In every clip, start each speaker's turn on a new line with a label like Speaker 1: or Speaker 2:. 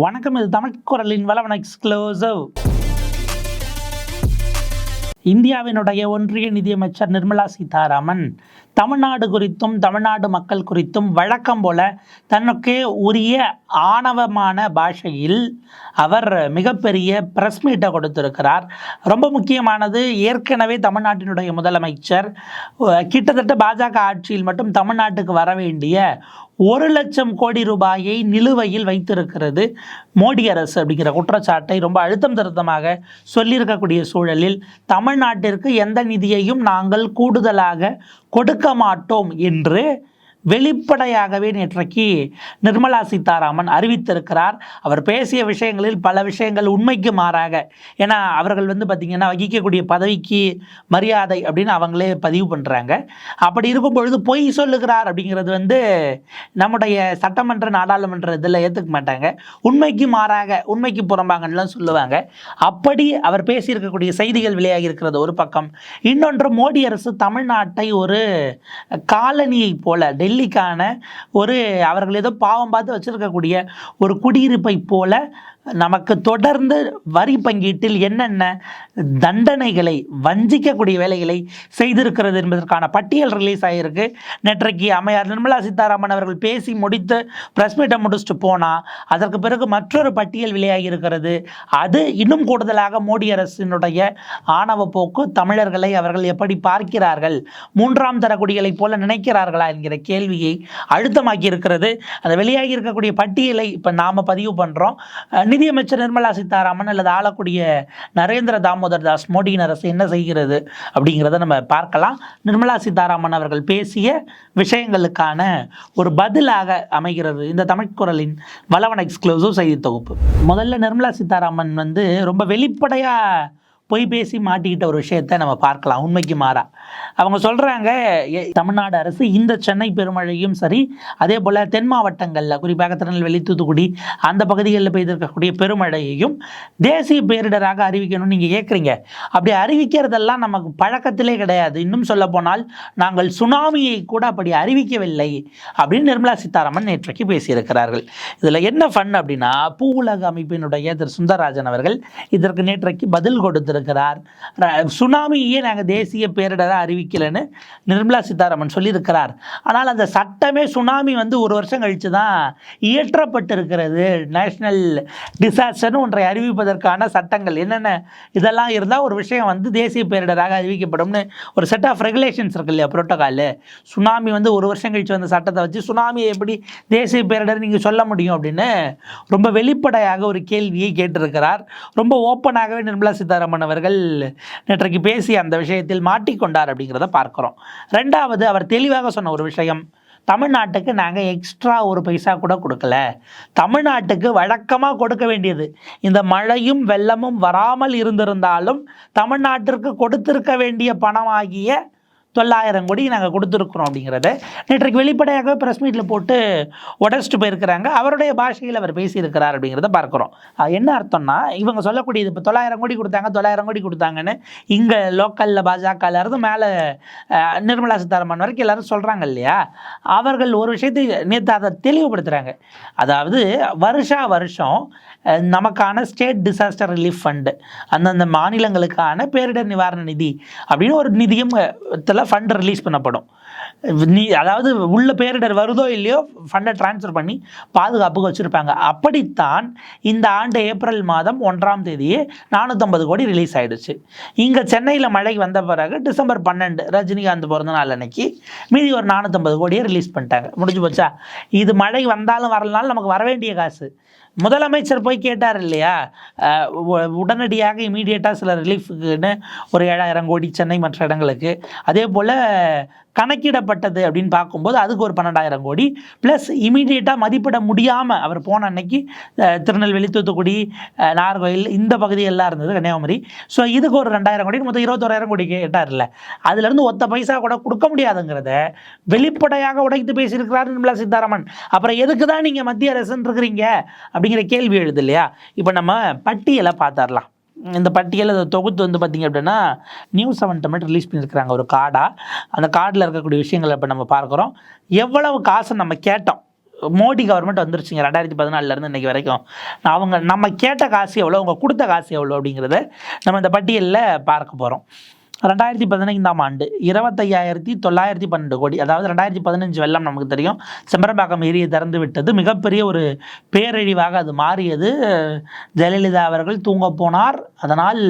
Speaker 1: வணக்கம் இது தமிழ் குரலின் வளவன் எக்ஸ்க்ளோசிவ் இந்தியாவினுடைய ஒன்றிய நிதியமைச்சர் நிர்மலா சீதாராமன் தமிழ்நாடு குறித்தும் தமிழ்நாடு மக்கள் குறித்தும் வழக்கம் போல தனக்கே உரிய ஆணவமான பாஷையில் அவர் மிகப்பெரிய பிரஸ் மீட்டை கொடுத்திருக்கிறார். ரொம்ப முக்கியமானது ஏற்கனவே தமிழ்நாட்டினுடைய முதலமைச்சர் கிட்டத்தட்ட பாஜக ஆட்சியில் மட்டும் தமிழ்நாட்டுக்கு வர வேண்டிய ஒரு லட்சம் கோடி ரூபாயை நிலுவையில் வைத்திருக்கிறது மோடி அரசு அப்படிங்கிற குற்றச்சாட்டை ரொம்ப அழுத்தம் திருத்தமாக சொல்லியிருக்கக்கூடிய சூழலில் தமிழ்நாட்டிற்கு எந்த நிதியையும் நாங்கள் கூடுதலாக கொடுக்க மாட்டோம் என்று வெளிப்படையாகவே நேற்றைக்கு நிர்மலா சீதாராமன் அறிவித்திருக்கிறார். அவர் பேசிய விஷயங்களில் பல விஷயங்கள் உண்மைக்கு மாறாக. ஏன்னா அவர்கள் வந்து பார்த்திங்கன்னா வகிக்கக்கூடிய பதவிக்கு மரியாதை அப்படின்னு அவங்களே பதிவு பண்ணுறாங்க அப்படி இருக்கும் பொழுது பொய் சொல்லுகிறார் அப்படிங்கிறது வந்து நம்முடைய சட்டமன்ற நாடாளுமன்ற இதில் ஏற்றுக்க மாட்டாங்க. உண்மைக்கு மாறாக உண்மைக்கு புறம்பாங்கலாம் சொல்லுவாங்க. அப்படி அவர் பேசியிருக்கக்கூடிய செய்திகள் வெளியாகி இருக்கிறது ஒரு பக்கம். இன்னொன்று மோடி அரசு தமிழ்நாட்டை ஒரு காலனியை போல டெல்லிக்கான ஒரு அவர்கள் ஏதோ பாவம் பார்த்து வச்சிருக்கக்கூடிய ஒரு குடியிருப்பை போல நமக்கு தொடர்ந்து வரி பங்கீட்டில் என்னென்ன தண்டனைகளை வஞ்சிக்கக்கூடிய வேலைகளை செய்திருக்கிறது என்பதற்கான பட்டியல் ரிலீஸ் ஆகியிருக்கு நேற்றைக்கு அம்மையார் நிர்மலா சீதாராமன் அவர்கள் பேசி முடித்து ப்ரெஸ் மீட்டை முடிச்சுட்டு போனால் அதற்கு பிறகு மற்றொரு பட்டியல் வெளியாகி இருக்கிறது அது இன்னும் கூடுதலாக மோடி அரசினுடைய ஆணவ போக்கு தமிழர்களை அவர்கள் எப்படி பார்க்கிறார்கள் மூன்றாம் தர குடிகளைப் போல நினைக்கிறார்களா என்கிற கேள்வியை அழுத்தமாக்கி இருக்கிறது அந்த வெளியாகி இருக்கக்கூடிய பட்டியலை இப்போ நாம் பதிவு பண்ணுறோம் நிதியமைச்சர் நிர்மலா சீதாராமன் அல்லது ஆளக்கூடிய நரேந்திர தாமோதர் தாஸ் மோடியின் அரசு என்ன செய்கிறது அப்படிங்கிறத நம்ம பார்க்கலாம். நிர்மலா சீதாராமன் அவர்கள் பேசிய விஷயங்களுக்கான ஒரு பதிலாக அமைகிறது இந்த தமிழ் குரலின் வளவன் எக்ஸ்க்ளூசிவ் செய்தி தொகுப்பு. முதல்ல நிர்மலா சீதாராமன் வந்து ரொம்ப வெளிப்படையாக பொய் பேசி மாட்டிக்கிட்ட ஒரு விஷயத்தை நம்ம பார்க்கலாம். உண்மைக்கு மாறா. அவங்க சொல்கிறாங்க தமிழ்நாடு அரசு இந்த சென்னை பெருமழையும் சரி அதே போல் தென் மாவட்டங்களில் குறிப்பாக திருநெல்வேலி தூத்துக்குடி அந்த பகுதிகளில் பெய்திருக்கக்கூடிய பெருமழையையும் தேசிய பேரிடராக அறிவிக்கணும்னு நீங்கள் கேட்குறீங்க அப்படி அறிவிக்கிறதெல்லாம் நமக்கு பழக்கத்திலே கிடையாது. இன்னும் சொல்லப்போனால் நாங்கள் சுனாமியை கூட அப்படி அறிவிக்கவில்லை அப்படின்னு நிர்மலா சீதாராமன் நேற்றைக்கு பேசியிருக்கிறார்கள். இதில் என்ன ஃபன் அப்படின்னா பூ உலக அமைப்பினுடைய திரு. சுந்தரராஜன் அவர்கள் இதற்கு நேற்றைக்கு பதில் கொடுத்திருக்கிறார் ர- சுனாமியே நாங்கள் தேசிய பேரிடராக அறிவிக்கலைன்னு நிர்மலா சீதாராமன் சொல்லியிருக்கிறார். ஆனால் அந்த சட்டமே சுனாமி வந்து ஒரு வருஷம் கழித்து தான் இயற்றப்பட்டிருக்கிறது. நேஷ்னல் டிசாஸ்டர்னு ஒன்றை அறிவிப்பதற்கான சட்டங்கள் என்னென்ன இதெல்லாம் இருந்தால் ஒரு விஷயம் வந்து தேசிய பேரிடராக அறிவிக்கப்படும்னு ஒரு செட் ஆஃப் ரெகுலேஷன்ஸ் இருக்கு இல்லையா புரோட்டோகால் சுனாமி வந்து ஒரு வருஷம் கழித்து வந்த சட்டத்தை வச்சு சுனாமியை எப்படி தேசிய பேரிடர் நீங்கள் சொல்ல முடியும் அப்படின்னு ரொம்ப வெளிப்படையாக ஒரு கேள்வியை கேட்டிருக்கிறார். ரொம்ப ஓப்பனாகவே நிர்மலா சீதாராமன் அவர்கள் நேற்றைக்கு பேசி அந்த விஷயத்தில் மாட்டிக்கொண்டார் அப்படிங்கிறத பார்க்குறோம். ரெண்டாவது அவர் தெளிவாக சொன்ன ஒரு விஷயம். தமிழ்நாட்டுக்கு நாங்கள் எக்ஸ்ட்ரா ஒரு பைசா கூட கொடுக்கல. தமிழ்நாட்டுக்கு வழக்கமாக கொடுக்க வேண்டியது. இந்த மழையும் வெள்ளமும் வராமல் இருந்திருந்தாலும் தமிழ்நாட்டிற்கு கொடுத்திருக்க வேண்டிய பணமாகிய தொள்ளாயிரம் கோடி நாங்கள் கொடுத்துருக்குறோம் அப்படிங்கிறத நேற்றைக்கு வெளிப்படையாகவே ப்ரெஸ் மீட்டில் போட்டு உடச்சிட்டு போயிருக்கிறாங்க. அவருடைய பாஷையில் அவர் பேசியிருக்கிறார் அப்படிங்கிறத பார்க்குறோம். என்ன அர்த்தம்னா இவங்க சொல்லக்கூடியது இப்போ தொள்ளாயிரம் கோடி கொடுத்தாங்க தொள்ளாயிரம் கோடி கொடுத்தாங்கன்னு இங்கே லோக்கலில் பாஜகவில் இருந்து மேலே நிர்மலா சீதாராமன் வரைக்கும் எல்லாரும் சொல்கிறாங்க இல்லையா? அவர்கள் ஒரு விஷயத்தை நேற்று அதை தெளிவுபடுத்துகிறாங்க அதாவது வருஷா வருஷம் நமக்கான ஸ்டேட் டிசாஸ்டர் ரிலீஃப் ஃபண்டு அந்தந்த மாநிலங்களுக்கான பேரிடர் நிவாரண நிதி அப்படின்னு ஒரு நிதியம் த்தில் ஃபண்ட் ரிலீஸ் பண்ணப்படும் நீ அதாவது உள்ள பேரிடர் வருதோ இல்லையோ ஃபண்டை ட்ரான்ஸ்ஃபர் பண்ணி பாதுகாப்புக்கு வச்சுருப்பாங்க. அப்படித்தான் இந்த ஆண்டு ஏப்ரல் மாதம் ஒன்றாம் தேதியே நானூற்றம்பது கோடி ரிலீஸ் ஆகிடுச்சு இங்கே சென்னையில் மழை வந்த பிறகு டிசம்பர் பன்னெண்டு ரஜினிகாந்த் பிறந்த நாள் அன்னைக்கு மீதி ஒரு நானூற்றம்பது கோடியை ரிலீஸ் பண்ணிட்டாங்க. முடிஞ்சு போச்சா? இது மழை வந்தாலும் வரலனாலும் நமக்கு வர வேண்டிய காசு. முதலமைச்சர் போய் கேட்டார் இல்லையா? உடனடியாக இமீடியட்டாக சில ரிலீஃபுக்குன்னு ஒரு ஏழாயிரம் கோடி சென்னை மற்ற இடங்களுக்கு. அதே போல் கணக்கிடப்பட்டது அப்படின்னு பார்க்கும்போது அதுக்கு ஒரு பன்னெண்டாயிரம் கோடி. ப்ளஸ் இமீடியட்டாக மதிப்பிட முடியாமல் அவர் போன அன்னைக்கு திருநெல்வேலி தூத்துக்குடி நார்கோயில் இந்த பகுதி எல்லாம் இருந்தது கன்னியாகுமரி. ஸோ இதுக்கு ஒரு ரெண்டாயிரம் கோடி மொத்தம் இருபத்தோராயிரம் கோடி கேட்டார்ல. அதுலேருந்து ஒத்த பைசா கூட கொடுக்க முடியாதுங்கிறத வெளிப்படையாக உடைத்து பேசியிருக்கிறார் நிர்மலா சீதாராமன். அப்புறம் எதுக்கு தான் நீங்கள் மத்திய அரசுன்னு இருக்கிறீங்க அப்படிங்கிற கேள்வி எழுது இல்லையா? இப்போ நம்ம பட்டியலை பார்த்துடலாம். இந்த பட்டியலை தொகுத்து வந்து பார்த்திங்க அப்படின்னா நியூஸ் செவன் தமிழ் ரிலீஸ் பண்ணியிருக்கிறாங்க. ஒரு கார்டாக அந்த கார்டில் இருக்கக்கூடிய விஷயங்களை இப்போ நம்ம பார்க்குறோம். எவ்வளவு காசை நம்ம கேட்டோம்? மோடி கவர்மெண்ட் வந்துருச்சுங்க. ரெண்டாயிரத்தி பதினாலிருந்து இன்னைக்கு வரைக்கும். அவங்க நம்ம கேட்ட காசு எவ்வளோ அவங்க கொடுத்த காசு எவ்வளோ அப்படிங்கிறத நம்ம இந்த பட்டியலில் பார்க்க போகிறோம் ரெண்டாயிரத்தி பதினைந்தாம் ஆண்டு இருபத்தையாயிரத்தி தொள்ளாயிரத்தி பன்னெண்டு கோடி அதாவது ரெண்டாயிரத்தி பதினஞ்சு வெள்ளம் நமக்கு தெரியும். செம்பரம்பாக்கம் ஏரியை திறந்து விட்டது. மிகப்பெரிய ஒரு பேரழிவாக அது மாறியது. ஜெயலலிதா அவர்கள் தூங்க போனார். அதனால்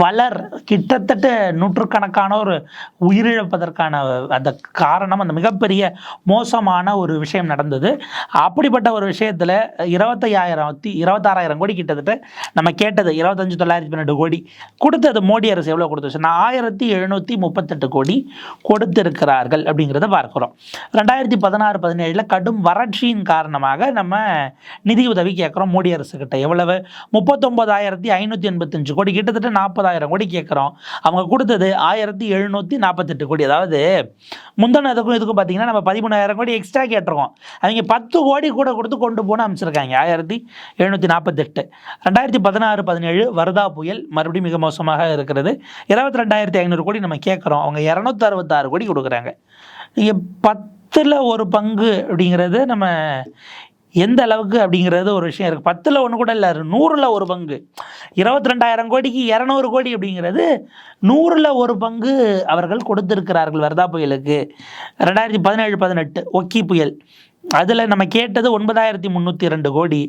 Speaker 1: பலர் கிட்டத்தட்ட நூற்றுக்கணக்கானோர் உயிரிழப்பதற்கான அந்த காரணம் அந்த மிகப்பெரிய மோசமான ஒரு விஷயம் நடந்தது. அப்படிப்பட்ட ஒரு விஷயத்தில் இருபத்தையாயிரத்தி இருபத்தாறாயிரம் கோடி கிட்டத்தட்ட நம்ம கேட்டது இருபத்தஞ்சு தொள்ளாயிரத்தி பன்னெண்டு கோடி. கொடுத்தது மோடி அரசு எவ்வளோ கொடுத்துச்சு? நான் ஆயிரத்தி எழுநூற்றி முப்பத்தெட்டு கோடி கொடுத்திருக்கிறார்கள் அப்படிங்கிறத பார்க்குறோம். ரெண்டாயிரத்தி பதினாறு பதினேழில் கடும் வறட்சியின் காரணமாக நம்ம நிதி உதவி கேட்குறோம் மோடி அரசுக்கிட்ட எவ்வளவு? முப்பத்தொம்போதாயிரத்தி ஐநூற்றி எண்பத்தஞ்சு கோடி. கிட்டத்தட்ட நாற்பது ஐம்பதாயிரம் கோடி கேட்குறோம் அவங்க கொடுத்தது ஆயிரத்தி எழுநூற்றி நாற்பத்தெட்டு கோடி. அதாவது முந்தின இதுக்கும் இதுக்கும் பார்த்தீங்கன்னா நம்ம பதிமூணாயிரம் கோடி எக்ஸ்ட்ரா கேட்டிருக்கோம். அவங்க பத்து கோடி கூட கொடுத்து கொண்டு போன அமைச்சிருக்காங்க ஆயிரத்தி எழுநூற்றி நாற்பத்தெட்டு ரெண்டாயிரத்தி பதினாறு பதினேழு வருதா புயல் மறுபடியும் மிக மோசமாக இருக்கிறது. இருபத்தி ரெண்டாயிரத்தி ஐநூறு கோடி நம்ம கேட்குறோம் அவங்க இரநூத்தி அறுபத்தாறு கோடி கொடுக்குறாங்க. நீங்கள் பத்தில் ஒரு பங்கு அப்படிங்கிறது நம்ம எந்த அளவுக்கு அப்படிங்கிறது ஒரு விஷயம் இருக்குது பத்தில் ஒன்று கூட இல்லை நூறில் ஒரு பங்கு. இருபத்தி ரெண்டாயிரம் கோடிக்கு இரநூறு கோடி அப்படிங்கிறது நூறில் ஒரு பங்கு அவர்கள் கொடுத்திருக்கிறார்கள் வர்தா புயலுக்கு. ரெண்டாயிரத்தி பதினேழு பதினெட்டு ஒக்கி புயல். அதில் நம்ம கேட்டது ஒன்பதாயிரத்தி முந்நூற்றி ரெண்டு கோடி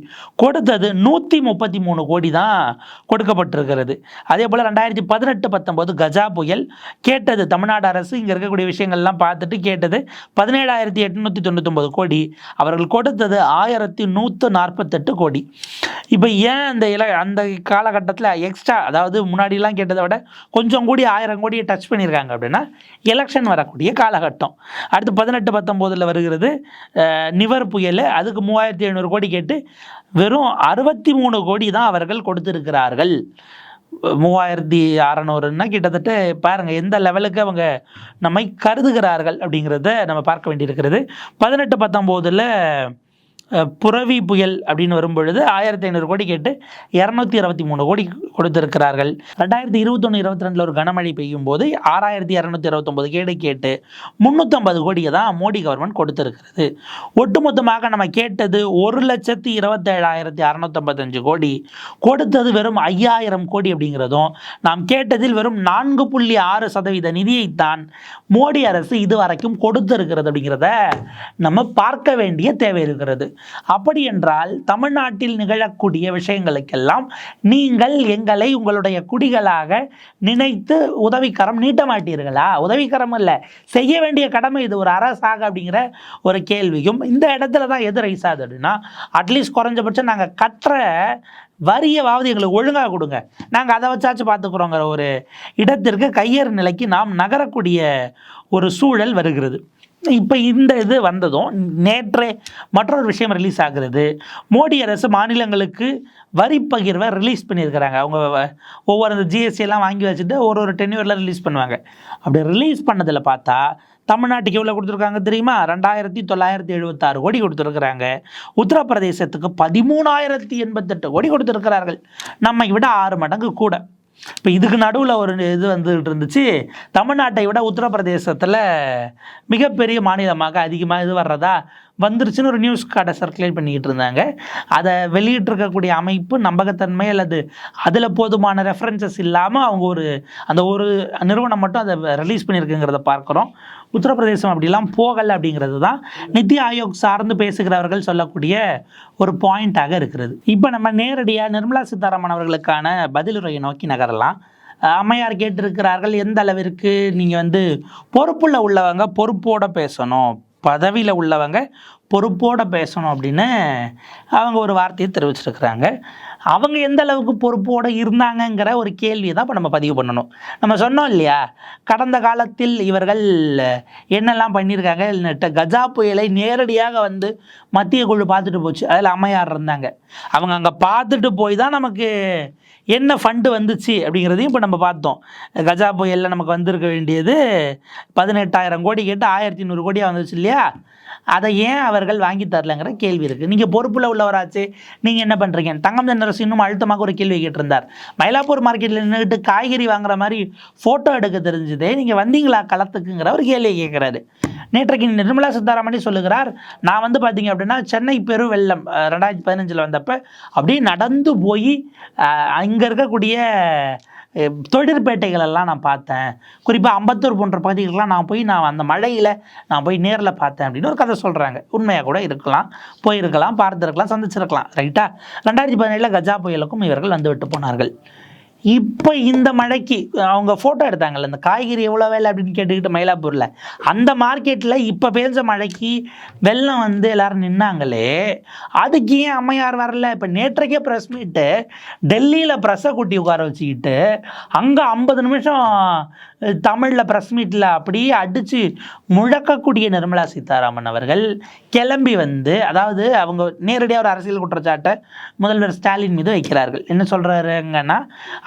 Speaker 1: கொடுத்தது நூற்றி முப்பத்தி மூணு கோடி தான் கொடுக்கப்பட்டிருக்கிறது. அதே போல் ரெண்டாயிரத்தி பதினெட்டு பத்தொம்போது கஜா புயல் கேட்டது தமிழ்நாடு அரசு இங்கே இருக்கக்கூடிய விஷயங்கள்லாம் பார்த்துட்டு கேட்டது பதினேழாயிரத்தி எட்நூற்றி தொண்ணூத்தொம்பது கோடி அவர்கள் கொடுத்தது ஆயிரத்தி நூற்று நாற்பத்தெட்டு கோடி. இப்போ ஏன் அந்த இல அந்த காலகட்டத்தில் எக்ஸ்ட்ரா அதாவது முன்னாடிலாம் கேட்டதை விட கொஞ்சம் கூடி ஆயிரம் கோடியை டச் பண்ணியிருக்காங்க அப்படின்னா எலெக்ஷன் வரக்கூடிய காலகட்டம். அடுத்து பதினெட்டு பத்தொம்போதில் வருகிறது நிவர் புயல் அதுக்கு மூவாயிரத்தி எழுநூறு கோடி கேட்டு வெறும் அறுபத்தி மூணு கோடி தான் அவர்கள் கொடுத்துருக்கிறார்கள். மூவாயிரத்தி அறநூறுன்னா கிட்டத்தட்ட பாருங்கள் எந்த லெவலுக்கு அவங்க நம்மை கருதுகிறார்கள் அப்படிங்கிறத நம்ம பார்க்க வேண்டியிருக்கிறது. பதினெட்டு பத்தொம்போதில் புரவி புயல் அப்படின்னு வரும்பொழுது ஆயிரத்தி ஐநூறு கோடி கேட்டு இரநூத்தி இருபத்தி மூணு கோடி கொடுத்திருக்கிறார்கள். ரெண்டாயிரத்தி இருபத்தொன்று இருபத்தி ரெண்டில் ஒரு கனமழை பெய்யும் போது ஆறாயிரத்தி இரநூத்தி இருபத்தொம்போது கேடு கேட்டு முந்நூற்றம்பது கோடியை தான் மோடி கவர்மெண்ட் கொடுத்திருக்கிறது. ஒட்டுமொத்தமாக நம்ம கேட்டது ஒரு லட்சத்தி இருபத்தேழாயிரத்தி அறநூற்றம்பத்தஞ்சு கோடி. கொடுத்தது வெறும் ஐயாயிரம் கோடி அப்படிங்கிறதும் நாம் கேட்டதில் வெறும் நான்கு புள்ளி ஆறு சதவீத நிதியைத்தான் மோடி அரசு இதுவரைக்கும் கொடுத்திருக்கிறது அப்படிங்கிறத நம்ம பார்க்க வேண்டிய தேவை இருக்கிறது. அப்படி என்றால் தமிழ்நாட்டில் நிகழக்கூடிய விஷயங்களுக்கெல்லாம் நீங்கள் எங்களை உங்களுடைய குடிகளாக நினைத்து உதவிக்கரம் நீட்ட மாட்டீர்களா உதவிக்கரம் இல்லை செய்ய வேண்டிய கடமை இது. ஒரு அரசாக அப்படிங்கிற ஒரு கேள்வியும் இந்த இடத்துல தான் எது ரைஸ் ஆகுது அப்படின்னா அட்லீஸ்ட் குறைஞ்சபட்சம் நாங்கள் கட்டுற வரியவாவது எங்களுக்கு ஒழுங்காக கொடுங்க. நாங்கள் அதை வச்சாச்சு பார்த்துக்குறோங்கிற ஒரு இடத்திற்கு கையேறு நிலைக்கு நாம் நகரக்கூடிய ஒரு சூழல் வருகிறது. இப்போ இந்த இது வந்ததும் நேற்றே மற்றொரு விஷயம் ரிலீஸ் ஆகுறது. மோடி அரசு மாநிலங்களுக்கு வரி பகிர்வை ரிலீஸ் பண்ணியிருக்கிறாங்க. அவங்க வ- ஒவ்வொரு அந்த GST எல்லாம் வாங்கி வச்சுட்டு ஒரு ஒரு டென்யூரில் ரிலீஸ் பண்ணுவாங்க. அப்படி ரிலீஸ் பண்ணதில் பார்த்தா தமிழ்நாட்டுக்கு எவ்வளோ கொடுத்துருக்காங்க தெரியுமா? ரெண்டாயிரத்தி தொள்ளாயிரத்தி எழுபத்தாறு கோடி கொடுத்துருக்குறாங்க. உத்தரப்பிரதேசத்துக்கு பதிமூணாயிரத்தி எண்பத்தெட்டு கோடி கொடுத்துருக்கிறார்கள். நம்மை விட ஆறு மடங்கு கூட. இப்போ இதுக்கு நடுவில் ஒரு இது வந்துகிட்டு இருந்துச்சு. தமிழ்நாட்டை விட உத்தரப்பிரதேசத்தில் மிகப்பெரிய மாநிலமாக அதிகமாக இது வர்றதா வந்துருச்சுன்னு ஒரு நியூஸ் கார்டை சர்க்குலேட் பண்ணிக்கிட்டு இருந்தாங்க. அதை வெளியிட்டிருக்கக்கூடிய அமைப்பு நம்பகத்தன்மை அல்லது அதில் போதுமான ரெஃபரன்சஸ் இல்லாமல் அவங்க ஒரு அந்த ஒரு நிறுவனம் மட்டும் அதை ரிலீஸ் பண்ணியிருக்குங்கிறத பார்க்குறோம். உத்தரப்பிரதேசம் அப்படிலாம் போகலை அப்படிங்கிறது தான் நித்தி ஆயோக் சார்ந்து பேசுகிறவர்கள் சொல்லக்கூடிய ஒரு பாயிண்டாக இருக்கிறது. இப்போ நம்ம நேரடியாக நிர்மலா சீதாராமன் அவர்களுக்கான பதிலுரையை நோக்கி நகரலாம். அம்மையார் கேட்டிருக்கிறார்கள் எந்த அளவிற்கு நீங்கள் வந்து பொறுப்புள்ள உள்ளவங்க பொறுப்போடு பேசணும் பதவியில் உள்ளவங்க பொறுப்போடு பேசணும் அப்படின்னு அவங்க ஒரு வார்த்தையை தெரிவிச்சிருக்கிறாங்க. அவங்க எந்த அளவுக்கு பொறுப்போடு இருந்தாங்கங்கிற ஒரு கேள்வியை தான் இப்போ நம்ம பதிவு பண்ணணும். நம்ம சொன்னோம் இல்லையா? கடந்த காலத்தில் இவர்கள் என்னெல்லாம் பண்ணியிருக்காங்க? கஜா புயலை நேரடியாக வந்து மத்திய குழு பார்த்துட்டு போச்சு. அதில் அம்மையார் இருந்தாங்க. அவங்க அங்கே பார்த்துட்டு போய் தான் நமக்கு என்ன ஃபண்டு வந்துச்சு அப்படிங்கிறதையும் இப்போ நம்ம பார்த்தோம். கஜா புயலில் நமக்கு வந்திருக்க வேண்டியது பதினெட்டாயிரம் கோடி கேட்டு ஆயிரத்தி நூறு கோடியாக வந்துச்சு இல்லையா? அதை ஏன் அவர்கள் வாங்கி தரலங்கிற கேள்வி இருக்குது நீங்கள் பொறுப்பில் உள்ளவராச்சு. நீங்கள் என்ன பண்ணுறீங்க தங்கம் தென்னரசு இன்னும் அழுத்தமாக ஒரு கேள்வி கேட்டிருந்தார். மயிலாப்பூர் மார்க்கெட்டில் நின்றுட்டு காய்கறி வாங்குற மாதிரி ஃபோட்டோ எடுக்க தெரிஞ்சுதே நீங்கள் வந்தீங்களா களத்துக்குங்கிற ஒரு கேள்வி கேட்குறாரு நேற்றைக்கு நிர்மலா சீதாராமனே சொல்லுகிறார் நான் வந்து பார்த்தீங்க அப்படின்னா சென்னை பெரு வெள்ளம் ரெண்டாயிரத்தி பதினஞ்சில் வந்தப்போ அப்படியே நடந்து போய் அங்கே இருக்கக்கூடிய தொழிற்பேட்டைகள் எல்லாம் நான் பார்த்தேன். குறிப்பாக அம்பத்தூர் போன்ற பகுதிகளெலாம் நான் போய் நான் அந்த மழையில் நான் போய் நேரில் பார்த்தேன் அப்படின்னு ஒரு கதை சொல்கிறாங்க உண்மையாக கூட இருக்கலாம் போயிருக்கலாம் பார்த்துருக்கலாம் சந்திச்சிருக்கலாம் ரைட்டா ரெண்டாயிரத்தி பதினேழில் கஜா புயலுக்கும் இவர்கள் வந்து விட்டு போனார்கள். இப்போ இந்த மழைக்கு அவங்க ஃபோட்டோ எடுத்தாங்கல்ல இந்த காய்கறி எவ்வளோ வேலை அப்படின்னு கேட்டுக்கிட்டு மயிலாப்பூரில் அந்த மார்க்கெட்டில் இப்போ பெஞ்ச மழைக்கு வெள்ளம் வந்து எல்லோரும் நின்னாங்களே அதுக்கு ஏன் அம்மையார் வரல? இப்போ நேற்றைக்கே ப்ரெஸ் மீட்டு டெல்லியில் ப்ரெஸ்ஸை கூட்டி உட்கார வச்சுக்கிட்டு அங்கே ஐம்பது நிமிஷம் தமிழில் ப்ரெஸ் மீட்டில் அப்படியே அடித்து முழக்கக்கூடிய நிர்மலா சீதாராமன் அவர்கள் கிளம்பி வந்து அதாவது அவங்க நேரடியாக ஒரு அரசியல் குற்றச்சாட்டை முதல்வர் ஸ்டாலின் மீது வைக்கிறார்கள். என்ன சொல்கிறாருங்கன்னா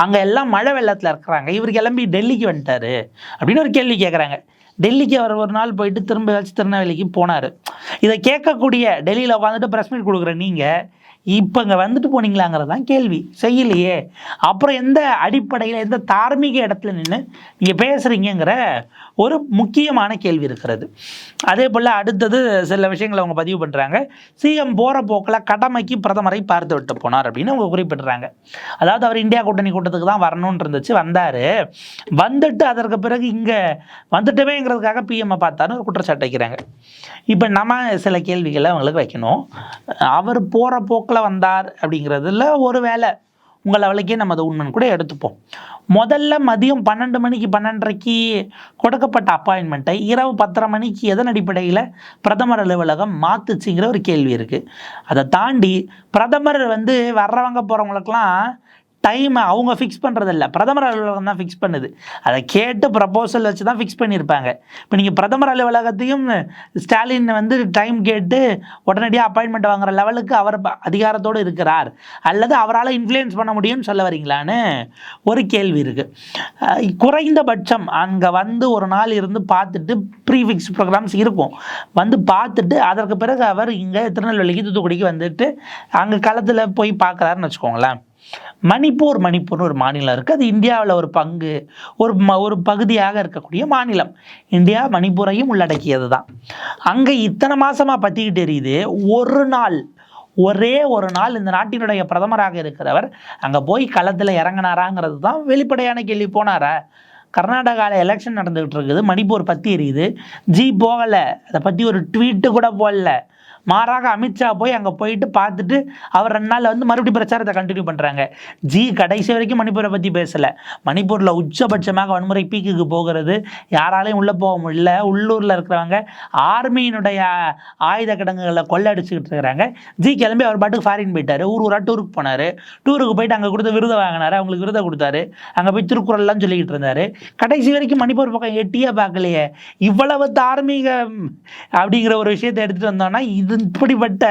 Speaker 1: அங்கே எல்லாம் மழை வெள்ளத்தில் இருக்கிறாங்க. இவர் கிளம்பி டெல்லிக்கு வந்துட்டார் அப்படின்னு ஒரு கேள்வி கேட்குறாங்க டெல்லிக்கு அவர் ஒரு நாள் போயிட்டு திரும்ப வச்சு திருநெல்வேலிக்கு போனார். இதை கேட்கக்கூடிய டெல்லியில் உட்காந்துட்டு ப்ரெஸ் மீட் கொடுக்குற நீங்கள் இப்போ இங்கே வந்துட்டு போனீங்களாங்கிறது தான் கேள்வி. செய்யலையே. அப்புறம் எந்த அடிப்படையில் எந்த தார்மீக இடத்துல நின்று நீங்கள் பேசுகிறீங்கிற ஒரு முக்கியமான கேள்வி இருக்கிறது. அதே போல் அடுத்தது சில விஷயங்களை அவங்க பதிவு பண்ணுறாங்க சிஎம் போகிற போக்கில் கடமைக்கு பிரதமரை பார்த்து விட்டு போனார் அப்படின்னு அவங்க குறிப்பிட்றாங்க. அதாவது அவர் இந்தியா கூட்டணி கூட்டத்துக்கு தான் வரணும்னு இருந்துச்சு வந்தார். வந்துட்டு அதற்கு பிறகு இங்கே வந்துட்டவேங்கிறதுக்காக பிஎம்ஐ பார்த்தாரு ஒரு குற்றச்சாட்டு வைக்கிறாங்க. இப்போ நம்ம சில கேள்விகளை அவங்களுக்கு வைக்கணும். அவர் போகிற போக்கில் வந்தார் அப்படிங்கிறதுல ஒரு வேலை. உங்கள் லெவலுக்கே நம்ம அதை உண்மைன்னு கூட எடுத்துப்போம். முதல்ல மதியம் பன்னெண்டு மணிக்கு பன்னெண்டரைக்கு கொடுக்கப்பட்ட அப்பாயின்மெண்ட்டை இரவு பத்தரை மணிக்கு எதன் அடிப்படையில் பிரதமர் அலுவலகம் மாத்துச்சுங்கிற ஒரு கேள்வி இருக்குது அதை தாண்டி பிரதமர் வந்து வர்றவங்க போகிறவங்களுக்கெல்லாம் டைம் அவங்க ஃபிக்ஸ் பண்ணுறதில்ல பிரதமர் அலுவலகம் தான் ஃபிக்ஸ் பண்ணுது. அதை கேட்டு ப்ரப்போசல் வச்சு தான் ஃபிக்ஸ் பண்ணியிருப்பாங்க. இப்போ நீங்கள் பிரதமர் அலுவலகத்தையும் ஸ்டாலின் வந்து டைம் கேட்டு உடனடியாக அப்பாயின்மெண்ட் வாங்குற லெவலுக்கு அவர் அதிகாரத்தோடு இருக்கிறார். அல்லது அவரால் இன்ஃப்ளூயன்ஸ் பண்ண முடியும்னு சொல்ல வரீங்களான்னு ஒரு கேள்வி இருக்குது குறைந்தபட்சம் அங்கே வந்து ஒரு நாள் இருந்து பார்த்துட்டு ப்ரீஃபிக்ஸ் ப்ரோக்ராம்ஸ் இருக்கும். வந்து பார்த்துட்டு அதற்கு பிறகு அவர் இங்கே திருநெல்வேலிக்கு தூத்துக்குடிக்கு வந்துட்டு அங்கே களத்தில் போய் பார்க்குறாருன்னு வச்சுக்கோங்களேன். மணிப்பூர் மணிப்பூர்னு ஒரு மாநிலம் இருக்குது அது இந்தியாவில் ஒரு பங்கு ஒரு ம ஒரு பகுதியாக இருக்கக்கூடிய மாநிலம். இந்தியா மணிப்பூரையும் உள்ளடக்கியது தான் அங்கே இத்தனை மாதமாக பற்றிக்கிட்டு எரியுது? ஒரு நாள் ஒரே ஒரு நாள் இந்த நாட்டினுடைய பிரதமராக இருக்கிறவர் அங்கே போய் களத்தில் இறங்கினாராங்கிறது தான் வெளிப்படையான கேள்வி. போனாரா? கர்நாடகாவில் எலெக்ஷன் நடந்துகிட்டு இருக்குது. மணிப்பூர் பற்றி எரியுது. ஜி போகலை. அதை பற்றி ஒரு ட்வீட்டு கூட போடல. மாறாக அமித்ஷா போய் அங்கே போயிட்டு பார்த்துட்டு அவர் ரெண்டு நாளில் வந்து மறுபடியும் பிரச்சாரத்தை கண்டினியூ பண்ணுறாங்க ஜி கடைசி வரைக்கும் மணிப்பூரை பற்றி பேசலை. மணிப்பூரில் உச்சபட்சமாக வன்முறை பீக்குக்கு போகிறது. யாராலையும் உள்ளே போக முடியல. உள்ளூரில் இருக்கிறவங்க ஆர்மியினுடைய ஆயுத கிடங்குகளை கொள்ளடிச்சுக்கிட்டு இருக்கிறாங்க. ஜி கிளம்பி அவர் பாட்டுக்கு ஃபாரின் போயிட்டார். ஊர் ஊராக டூருக்கு போனார். டூருக்கு போயிட்டு அங்கே கொடுத்த விருதை வாங்கினாரு. அவங்களுக்கு விருதை கொடுத்தாரு. அங்கே போய் திருக்குறள்லாம் சொல்லிக்கிட்டு இருந்தார். கடைசி வரைக்கும் மணிப்பூர் பக்கம் எட்டியே பார்க்கலையே. இவ்வளவு தார்மீக அப்படிங்கிற ஒரு விஷயத்தை எடுத்துகிட்டு வந்தோம்னா இது இப்படிப்பட்ட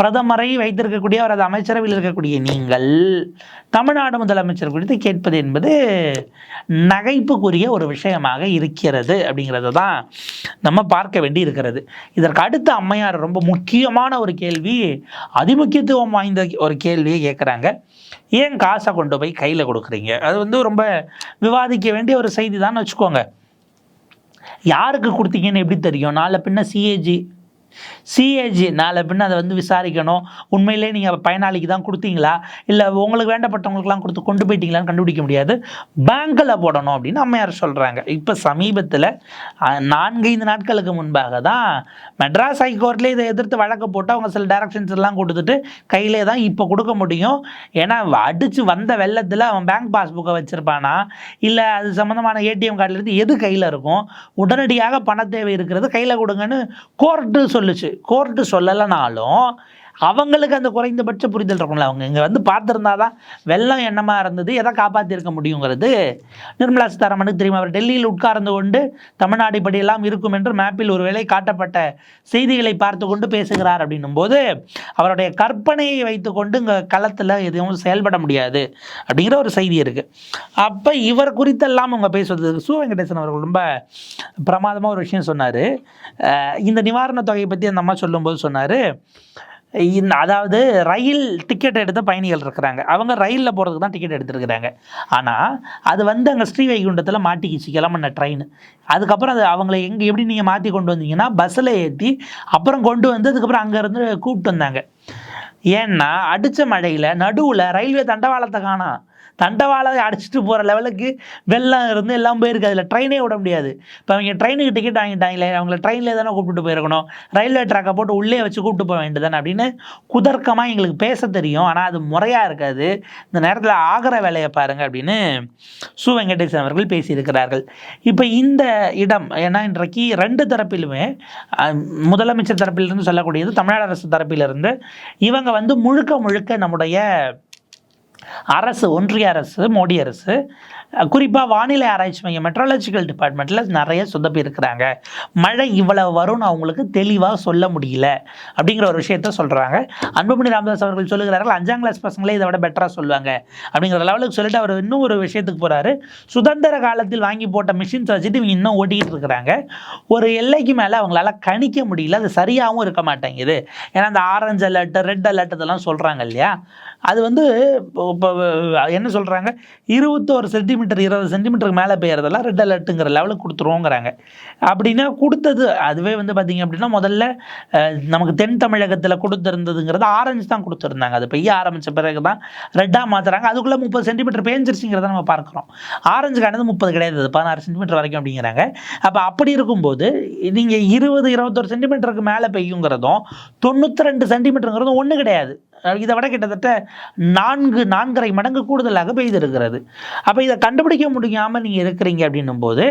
Speaker 1: பிரதமரை வைத்திருக்கக்கூடிய அவரது அமைச்சரவையில் இருக்கக்கூடிய நீங்கள் தமிழ்நாடு முதலமைச்சர் குறித்து கேட்பது என்பது நகைப்புக்குரிய ஒரு விஷயமாக இருக்கிறது அப்படிங்கிறத தான் நம்ம பார்க்க வேண்டி இருக்கிறது இதற்கு அடுத்த அம்மையார் ரொம்ப முக்கியமான ஒரு கேள்வி அதிமுக்கியத்துவம் வாய்ந்த ஒரு கேள்வியை கேட்குறாங்க. ஏன் காசை கொண்டு போய் கையில் கொடுக்குறீங்க? அது வந்து ரொம்ப விவாதிக்க வேண்டிய ஒரு செய்தி தான் வச்சுக்கோங்க. யாருக்கு கொடுத்தீங்கன்னு எப்படி தெரியும்? நாளை பின்ன சிஏஜி சிஏஜி நாளை பின்ன அதை வந்து விசாரிக்கணும். உண்மையிலே நீங்கள் பயனாளிக்கு தான் கொடுத்தீங்களா? இல்லை உங்களுக்கு வேண்டப்பட்டவங்களுக்குலாம் கொடுத்து கொண்டு போயிட்டீங்களான்னு கண்டுபிடிக்க முடியாது. பேங்க்கில் போடணும் அப்படின்னு அம்மையார் சொல்கிறாங்க இப்போ சமீபத்தில் நான்கைந்து நாட்களுக்கு முன்பாக தான் மெட்ராஸ் ஹைகோர்ட்லேயே இதை எதிர்த்து வழக்கு போட்டு அவங்க சில டைரக்ஷன்ஸ் எல்லாம் கொடுத்துட்டு கையிலே தான் இப்போ கொடுக்க முடியும். ஏன்னா அடித்து வந்த வெள்ளத்தில் அவன் பேங்க் பாஸ்புக்கை வச்சுருப்பானா? இல்லை அது சம்மந்தமான ஏடிஎம் கார்டுலேருந்து எது கையில் இருக்கும்? உடனடியாக பண தேவை இருக்கிறது கையில் கொடுங்கன்னு கோர்ட்டு சொல்லுச்சு. கோர்ட்டு சொல்லலைனாலும் அவங்களுக்கு அந்த குறைந்தபட்ச புரிதல் இருக்கும்ல அவங்க. இங்கே வந்து பார்த்துருந்தா தான் வெள்ளம் என்னமாக இருந்தது எதை காப்பாற்றிருக்க முடியுங்கிறது. நிர்மலா சீதாராமனுக்கு தெரியும். அவர் டெல்லியில் உட்கார்ந்து கொண்டு தமிழ்நாடு இப்படியெல்லாம் இருக்கும் என்று மேப்பில் ஒருவேளை காட்டப்பட்ட செய்திகளை பார்த்து கொண்டு பேசுகிறார் அப்படின்னும் போது அவருடைய கற்பனையை வைத்துக்கொண்டு இங்கே களத்தில் எதுவும் செயல்பட முடியாது அப்படிங்கிற ஒரு செய்தி இருக்குது அப்போ இவர் குறித்தெல்லாம் அவங்க பேசுவது சு. வெங்கடேசன் அவர்கள் ரொம்ப பிரமாதமாக ஒரு விஷயம் சொன்னார். இந்த நிவாரணத் தொகையை பற்றி அந்த அம்மா சொல்லும்போது சொன்னார் இந்த அதாவது ரயில் டிக்கெட் எடுத்த பயணிகள் இருக்கிறாங்க. அவங்க ரயிலில் போகிறதுக்கு தான் டிக்கெட் எடுத்துருக்குறாங்க. ஆனால் அது வந்து அங்கே ஸ்ரீவைகுண்டத்தில் மாட்டிக்கிச்சு கிளம்புன ட்ரெயின் அதுக்கப்புறம் அது அவங்கள எங்கே எப்படி நீங்கள் மாற்றி கொண்டு வந்தீங்கன்னா பஸ்ஸில் ஏற்றி அப்புறம் கொண்டு வந்து அதுக்கப்புறம் அங்கேருந்து கூப்பிட்டு வந்தாங்க. ஏன்னா அடித்த மழையில் நடுவில் ரயில்வே தண்டவாளத்தை காணோம். தண்டவாளம் அடிச்சிட்டு போகிற லெவலுக்கு வெள்ளம் இருந்து எல்லாம் போயிருக்கு. அதில் ட்ரெயினே விட முடியாது. இப்போ அவங்க ட்ரெயினுக்கு டிக்கெட் வாங்கிட்டாங்களே அவங்கள ட்ரெயினில் தானே கூப்பிட்டு போயிருக்கணும். ரயில்வே ட்ராக்கை போட்டு உள்ளே வச்சு கூப்பிட்டு போக வேண்டியதானே அப்படின்னு குதர்க்கமாக எங்களுக்கு பேச தெரியும். ஆனால் அது முறையாக இருக்காது. இந்த நேரத்தில் ஆகிற வேலையை பாருங்கள் அப்படின்னு சு வெங்கடேசன் அவர்கள் பேசியிருக்கிறார்கள். இப்போ இந்த இடம் ஏன்னா இன்றைக்கு ரெண்டு தரப்பிலுமே முதலமைச்சர் தரப்பிலிருந்து சொல்லக்கூடியது தமிழ்நாடு அரசு தரப்பிலிருந்து இவங்க வந்து முழுக்க முழுக்க நம்முடைய அரசு ஒன்றிய அரசு மோடி அரசு குறிப்பாக வானிலை ஆராய்ச்சி மையம் மெட்ரலஜிக்கல் டிபார்ட்மெண்ட்டில் நிறைய சொதப்பி இருக்கிறாங்க மழை இவ்வளவு வரும்னு அவங்களுக்கு தெளிவாக சொல்ல முடியல அப்படிங்கிற ஒரு விஷயத்த சொல்கிறாங்க அன்புமணி ராமதாஸ் அவர்கள் சொல்லுகிறார்கள் அஞ்சாம் கிளாஸ் பசங்களே இதை விட பெட்டராக சொல்லுவாங்க. அப்படிங்கிற லெவலுக்கு சொல்லிட்டு அவர் இன்னும் ஒரு விஷயத்துக்கு போகிறாரு சுதந்திர காலத்தில் வாங்கி போட்ட மிஷின்ஸ் வச்சுட்டு இவங்க இன்னும் ஓட்டிக்கிட்டு இருக்கிறாங்க. ஒரு எல்லைக்கு மேலே அவங்களால கணிக்க முடியல அது சரியாகவும் இருக்க மாட்டேங்குது. ஏன்னா அந்த ஆரஞ்சு அலர்ட் ரெட் அலர்ட் இதெல்லாம் சொல்கிறாங்க இல்லையா? அது வந்து இப்போ என்ன சொல்கிறாங்க இருபத்தோரு சென்டிமீட்டர் இருபது சென்டிமீட்டருக்கு மேலே பெய்யறதெல்லாம் ரெட் அலர்ட்டுங்கிற லெவலுக்கு கொடுத்துருவோங்கிறாங்க. அப்படின்னா கொடுத்தது அதுவே வந்து பார்த்திங்க அப்படின்னா முதல்ல நமக்கு தென் தமிழகத்தில் கொடுத்துருந்ததுங்கிறது ஆரஞ்சு தான் கொடுத்துருந்தாங்க. அது பெய்ய ஆரம்பித்த பிறகு தான் ரெட்டாக மாற்றுறாங்க அதுக்குள்ளே முப்பது சென்டிமீட்டர் பேஞ்சிருச்சுங்கிறத நம்ம பார்க்குறோம். ஆரஞ்சு காணது முப்பது கிடையாது. பதினாறு சென்டிமீட்டர் வரைக்கும் அப்படிங்கிறாங்க. அப்போ அப்படி இருக்கும்போது நீங்கள் இருபது இருபத்தொரு சென்டிமீட்டருக்கு மேலே பெய்யுங்கிறதும் தொண்ணூற்றி ரெண்டு சென்டிமீட்டருங்கிறதும் ஒன்று கிடையாது. இதை விட கிட்டத்தட்ட நான்கு நான்கரை மடங்கு கூடுதலாக பெய்திருக்கிறது. அப்போ இதை கண்டுபிடிக்க முடியாமல் நீங்கள் இருக்கிறீங்க அப்படின்னும் போது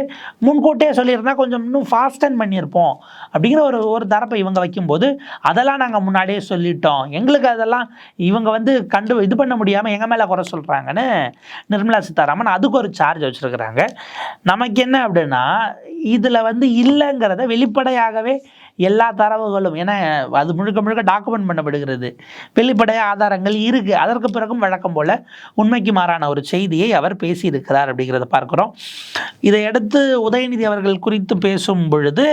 Speaker 1: முன்கூட்டியே சொல்லியிருந்தா கொஞ்சம் இன்னும் ஃபாஸ்டன் பண்ணியிருப்போம் அப்படிங்கிற ஒரு ஒரு தரப்பை இவங்க வைக்கும்போது அதெல்லாம் நாங்கள் முன்னாடியே சொல்லிட்டோம். எங்களுக்கு அதெல்லாம் இவங்க வந்து கண்டு இது பண்ண முடியாமல் எங்கள் மேலே குறை சொல்கிறாங்கன்னு நிர்மலா சீதாராமன் அதுக்கு ஒரு சார்ஜ் வச்சுருக்கிறாங்க. நமக்கு என்ன அப்படின்னா இதில் வந்து இல்லைங்கிறத வெளிப்படையாகவே எல்லா தரவுகளும் ஏன்னா அது முழுக்க முழுக்க டாக்குமெண்ட் பண்ணப்படுகிறது. வெளிப்படைய ஆதாரங்கள் இருக்குது அதற்கு பிறகும் வழக்கம் போல் உண்மைக்கு மாறான ஒரு செய்தியை அவர் பேசியிருக்கிறார் அப்படிங்கிறத பார்க்குறோம். இதையடுத்து உதயநிதி அவர்கள் குறித்து பேசும் பொழுது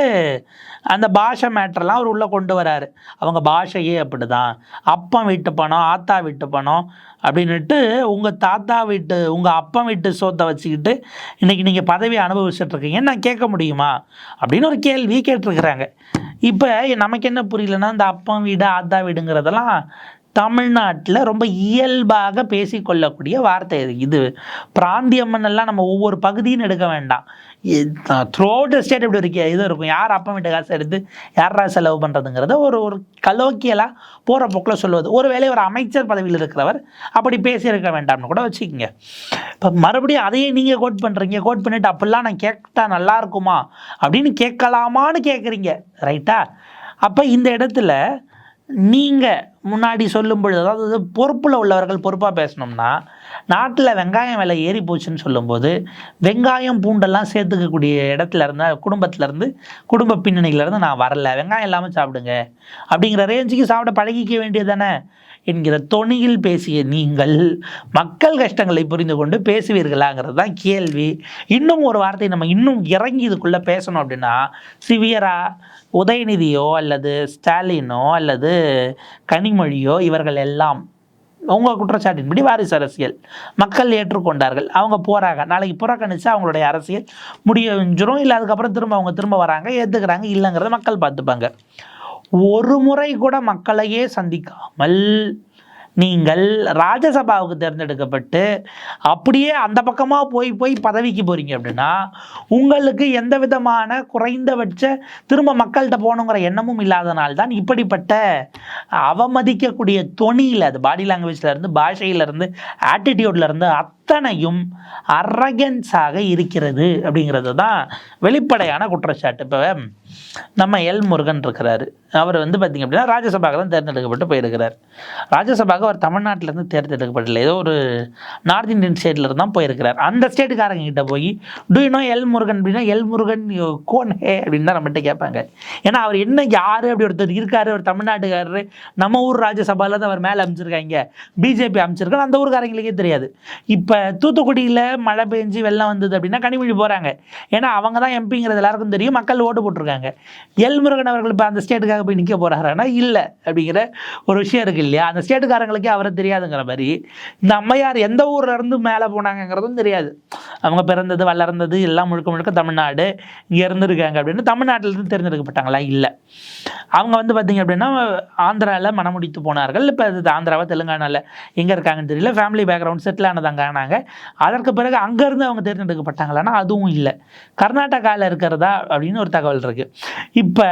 Speaker 1: அந்த பாஷை மேட்டர்லாம் அவர் உள்ளே கொண்டு வராரு. அவங்க பாஷையே அப்படி தான் அப்பம் வீட்டு பணம் ஆத்தா வீட்டு பணம் அப்படின்னுட்டு உங்கள் தாத்தா வீட்டு உங்கள் அப்பம் வீட்டு சோத்தை வச்சுக்கிட்டு இன்றைக்கி நீங்கள் பதவி அனுபவிச்சுட்டு நான் கேட்க முடியுமா? அப்படின்னு ஒரு கேள்வி கேட்டிருக்கிறாங்க. இப்போ நமக்கு என்ன புரியலன்னா இந்த அப்பம் வீடு ஆத்தா வீடுங்கிறதெல்லாம் தமிழ்நாட்டில் ரொம்ப இயல்பாக பேசிக்கொள்ளக்கூடிய வார்த்தை இது. பிராந்தியம்னெல்லாம் எல்லாம் நம்ம ஒவ்வொரு பகுதியும் எடுக்க வேண்டாம். த்ரூ அவுட் ஸ்டேட் இப்படி இருக்கு? இது இருக்கும். யார் அப்பா வீட்டு காசு எடுத்து யாரா செலவு பண்ணுறதுங்கிறத ஒரு ஒரு கலோக்கியலாக போகிற போக்கில் சொல்லுவது. ஒருவேளை ஒரு அமைச்சர் பதவியில் இருக்கிறவர் அப்படி பேசியிருக்க வேண்டாம்னு கூட வச்சுக்கோங்க. இப்போ மறுபடியும் அதையே நீங்கள் கோட் பண்ணுறீங்க கோட் பண்ணிட்டு அப்படிலாம் நான் கேட்டா நல்லா இருக்குமா? அப்படின்னு கேட்கலாமான்னு கேட்குறீங்க ரைட்டா அப்போ இந்த இடத்துல நீங்கள் முன்னாடி சொல்லும் பொழுது அதாவது பொறுப்பில் உள்ளவர்கள் பொறுப்பாக பேசணும்னா நாட்டில் வெங்காயம் விலை ஏறி போச்சுன்னு சொல்லும்போது வெங்காயம் பூண்டெல்லாம் சேர்த்துக்கக்கூடிய இடத்துல இருந்து குடும்பத்துல இருந்து குடும்ப பின்னணியிலேருந்து நான் வரல. வெங்காயம் இல்லாமல் சாப்பிடுங்க. அப்படிங்கிற ரேஞ்சுக்கு சாப்பிட பழகிக்க வேண்டியது தானே? என்கிற தொனியில் பேசிய நீங்கள் மக்கள் கஷ்டங்களை புரிந்து கொண்டு பேசுவீர்களாங்கிறது தான் கேள்வி. இன்னும் ஒரு வார்த்தை நம்ம இன்னும் இறங்கி இதுக்குள்ளே பேசணும் அப்படின்னா சிவியரா உதயநிதியோ அல்லது ஸ்டாலினோ அல்லது கனிமொழியோ இவர்கள் எல்லாம் அவங்க குற்றச்சாட்டின்படி வாரிசு அரசியல். மக்கள் ஏற்றுக்கொண்டார்கள். அவங்க போகிறாங்க நாளைக்கு புறக்கணிச்சா அவங்களுடைய அரசியல் முடிஞ்சிரும் இல்லை அதுக்கப்புறம் திரும்ப அவங்க திரும்ப வராங்க ஏற்றுக்கிறாங்க இல்லைங்கிறத மக்கள் பார்த்துப்பாங்க. ஒரு முறை கூட மக்களையே சந்திக்காமல் நீங்கள் ராஜ்யசபாவுக்கு தேர்ந்தெடுக்கப்பட்டு அப்படியே அந்த பக்கமாக போய் போய் பதவிக்கு போகிறீங்க அப்படின்னா உங்களுக்கு எந்த விதமான குறைந்தபட்ச திரும்ப மக்கள்கிட்ட போகணுங்கிற எண்ணமும் இல்லாதனால்தான் தான் இப்படிப்பட்ட அவமதிக்கக்கூடிய தொனியில் அது பாடி லாங்குவேஜ்லேருந்து பாஷையிலேருந்து ஆட்டிடியூட்லேருந்து அத்தனையும் அரகன்ஸாக இருக்கிறது அப்படிங்கிறது தான் வெளிப்படையான குற்றச்சாட்டு. இப்போ நம்ம எல் முருகன் இருக்கிறாரு. அவர் வந்து பார்த்திங்க அப்படின்னா ராஜ்யசபாவுக்கு தான் தேர்ந்தெடுக்கப்பட்டு போயிருக்கிறார். ராஜ்யசபாவுக்கு அவர் தமிழ்நாட்டிலேருந்து தேர்ந்தெடுக்கப்படல. ஏதோ ஒரு நார்த் இந்தியன் ஸ்டேட்லேருந்து தான் போயிருக்கிறார். அந்த ஸ்டேட்டுக்காரங்க கிட்ட போய் do you know L Murugan? அப்படின்னா எல் முருகன் கோன் ஹே அப்படின்னு தான் நம்மகிட்ட கேட்பாங்க. ஏன்னா அவர் என்ன யார் அப்படி ஒருத்தர் இருக்காரு? ஒரு தமிழ்நாட்டுக்காரரு. நம்ம ஊர் ராஜ்யசபாவில் தான் அவர் மேலே அமைச்சிருக்காங்க. பிஜேபி அமைச்சிருக்காங்க அந்த ஊருக்காரங்களுக்கே தெரியாது. இப்போ தூத்துக்குடியில் மழை பெஞ்சு வெள்ளம் வந்தது அப்படின்னா கனிமொழி போகிறாங்க ஏன்னா அவங்க தான் எம்பிங்கிறது எல்லாருக்கும் தெரியும். மக்கள் ஓட்டு போட்டிருக்காங்க. எல் முருகன் அவர்கள் இப்போ அந்த ஸ்டேட்டுக்காக போய் நிற்க போகிறாருன்னா இல்லை. அப்படிங்கிற ஒரு விஷயம் இருக்குது இல்லையா? அந்த ஸ்டேட்டுக்காரங்களுக்கே அவரை தெரியாதுங்கிற மாதிரி இந்த அம்மையார் எந்த ஊர்ல இருந்து மேலே போனாங்கங்கிறதும் தெரியாது. அவங்க பிறந்தது வளர்ந்தது எல்லாம் முழுக்க முழுக்க தமிழ்நாடு இங்கே இருந்திருக்காங்க அப்படின்னு தமிழ்நாட்டிலேருந்து தேர்ந்தெடுக்கப்பட்டாங்களா இல்லை. அவங்க வந்து பார்த்திங்க அப்படின்னா ஆந்திராவில் மனமுடித்து போனார்கள். இப்போ அது ஆந்திராவை தெலுங்கானாவில் எங்கே இருக்காங்கன்னு தெரியல. ஃபேமிலி பேக்ரவுண்ட் செட்டில் ஆனதாங்க ஆனாங்க. அதற்கு பிறகு அங்கேருந்து அவங்க தேர்ந்தெடுக்கப்பட்டாங்களான்னா அதுவும் இல்லை. கர்நாடகாவில் இருக்கிறதா? அப்படின்னு ஒரு தகவல் இருக்குது இப்போ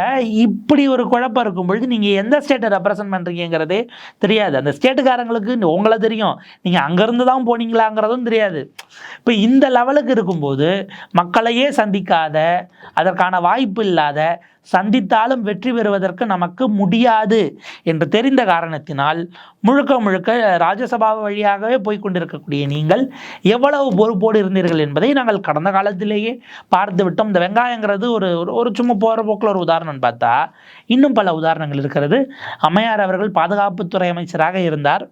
Speaker 1: இப்படி ஒரு குழப்பம் இருக்கும் பொழுது நீங்கள் எந்த ஸ்டேட்டை ரெப்ரசன்ட் பண்ணுறீங்கிறதே தெரியாது. அந்த ஸ்டேட்டுக்காரங்களுக்கு உங்களை தெரியும். நீங்கள் அங்கேருந்து தான் போனீங்களாங்கிறதும் தெரியாது. இப்போ இந்த லெவலுக்கு இருக்கும்போது மக்களையே சந்திக்காத அதற்கான வாய்ப்பு இல்லாத சந்தித்தாலும் வெற்றி பெறுவதற்கு நமக்கு முடியாது என்று தெரிந்த காரணத்தினால் முழுக்க முழுக்க ராஜ்யசபா வழியாகவே போய்கொண்டிருக்கக்கூடிய நீங்கள் எவ்வளவு பொறுப்போடு இருந்தீர்கள் என்பதை நாங்கள் கடந்த காலத்திலேயே பார்த்து விட்டோம். இந்த வெங்காயங்கிறது ஒரு ஒரு- ஒரு சும்மா போகிற போக்கில் ஒரு உதாரணம் பார்த்தா இன்னும் பல உதாரணங்கள் இருக்கிறது. அம்மையார் அவர்கள் பாதுகாப்புத்துறை அமைச்சராக இருந்தார்.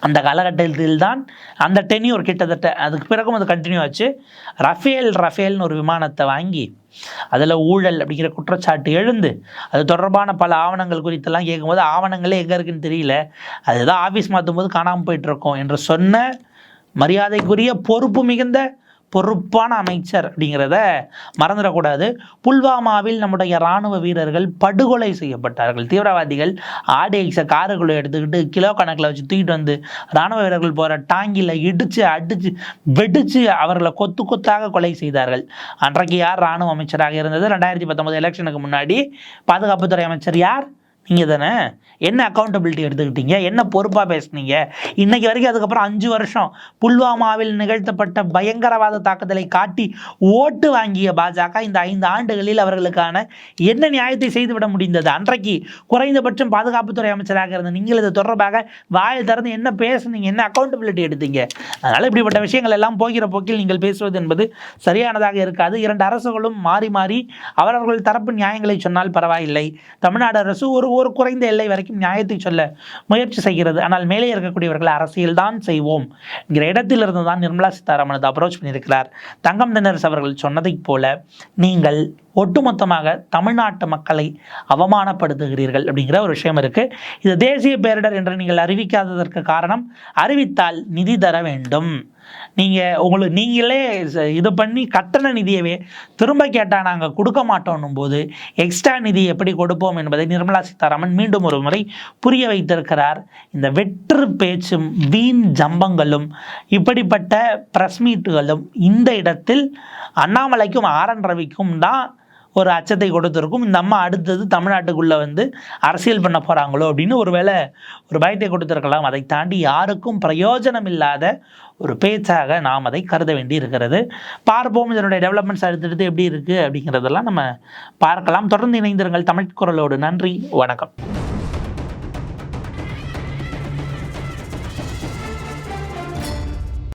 Speaker 1: அந்த காலகட்டத்தில் தான் அந்த டென்யூர் கிட்டத்தட்ட அதுக்கு பிறகும் அது கண்டினியூ ஆச்சு. ரஃபேல் ரஃபேல்னு ஒரு விமானத்தை வாங்கி அதில் ஊழல் அப்படிங்கிற குற்றச்சாட்டு எழுந்து அது தொடர்பான பல ஆவணங்கள் குறித்தெல்லாம் கேட்கும்போது ஆவணங்களே எங்கே இருக்குன்னு தெரியல. அதுதான் ஆஃபீஸ் மாற்றும் போது காணாமல் போயிட்டுருக்கோம் என்று சொன்ன மரியாதைக்குரிய பொறுப்பு மிகுந்த பொறுப்பான அமைச்சர் அப்படிங்கிறத மறந்துடக்கூடாது. புல்வாமாவில் நம்முடைய இராணுவ வீரர்கள் படுகொலை செய்யப்பட்டார்கள். தீவிரவாதிகள் ஆடிஎக்ஸை காருக்குள்ளே எடுத்துக்கிட்டு கிலோ கணக்கில் வச்சு தூக்கிட்டு வந்து இராணுவ வீரர்கள் போகிற டாங்கில் இடித்து அடித்து வெடித்து அவர்களை கொத்து கொத்தாக கொலை செய்தார்கள். அன்றைக்கு யார் இராணுவ அமைச்சராக இருந்தது? ரெண்டாயிரத்தி பத்தொன்பது எலெக்ஷனுக்கு முன்னாடி பாதுகாப்புத்துறை அமைச்சர் யார்? நீங்கள் தானே என்ன அக்கௌண்டபிலிட்டி எடுத்துக்கிட்டீங்க? என்ன பொறுப்பாக பேசுனீங்க? இன்னைக்கு வரைக்கும் அதுக்கப்புறம் அஞ்சு வருஷம் புல்வாமாவில் நிகழ்த்தப்பட்ட பயங்கரவாத தாக்குதலை காட்டி ஓட்டு வாங்கிய பாஜக இந்த ஐந்து ஆண்டுகளில் அவர்களுக்கான என்ன நியாயத்தை செய்துவிட முடிந்தது? அன்றைக்கு குறைந்தபட்சம் பாதுகாப்புத்துறை அமைச்சராக இருந்த நீங்கள் இது தொடர்பாக வாயை திறந்து என்ன பேசுனீங்க? என்ன அக்கௌண்டபிலிட்டி எடுத்தீங்க? அதனால் இப்படிப்பட்ட விஷயங்கள் எல்லாம் போகிற போக்கில் நீங்கள் பேசுவது என்பது சரியானதாக இருக்காது. இரண்டு அரசுகளும் மாறி மாறி அவரவர்கள் தரப்பு நியாயங்களை சொன்னால் பரவாயில்லை. தமிழ்நாடு அரசு ஒரு ஒரு குறைந்த எல்லை வரைக்கும் நியாயத்தை சொல்ல முயற்சி செய்கிறது. ஆனால் மேலே இருக்கக்கூடியவர்கள் அரசியல் தான் செய்வோம். என்கிற இடத்திலிருந்து தான் நிர்மலா சீதாராமன் அப்ரோச் பண்ணியிருக்கிறார். தங்கம் தினரசு அவர்கள் சொன்னதைப் போல நீங்கள் ஒட்டுமொத்தமாக தமிழ்நாட்டு மக்களை அவமானப்படுத்துகிறீர்கள் அப்படிங்கிற ஒரு விஷயம் இருக்கு. இது தேசிய பேரிடர் என்று நீங்கள் அறிவிக்காததற்கு காரணம் அறிவித்தால் நிதி தர வேண்டும். நீங்கள் உங்களுக்கு நீங்களே இது பண்ணி கட்டண நிதியவே திரும்ப கேட்டால் நாங்கள் கொடுக்க மாட்டோம்னும் போது எக்ஸ்ட்ரா நிதி எப்படி கொடுப்போம் என்பதை நிர்மலா சீதாராமன் மீண்டும் ஒரு முறை புரிய வைத்திருக்கிறார். இந்த வெற்று பேச்சும் வீண் ஜம்பங்களும் இப்படிப்பட்ட ப்ரெஸ் மீட்டுகளும் இந்த இடத்தில் அண்ணாமலைக்கும் ஆர் என் ரவிக்கும் தான் ஒரு அச்சத்தை கொடுத்துருக்கும். இந்த அம்மா அடுத்தது தமிழ்நாட்டுக்குள்ளே வந்து அரசியல் பண்ண போகிறாங்களோ அப்படின்னு ஒருவேளை ஒரு பயத்தை கொடுத்துருக்கலாம். அதை தாண்டி யாருக்கும் பிரயோஜனம் இல்லாத ஒரு பேச்சாக நாம் அதை கருத வேண்டி இருக்கிறது பார்ப்போம் இதனுடைய டெவலப்மெண்ட்ஸ் அடுத்தடுத்து எப்படி இருக்குது அப்படிங்கிறதெல்லாம் நம்ம பார்க்கலாம். தொடர்ந்து இணைந்திருங்கள் தமிழ் குரலோடு. நன்றி வணக்கம்.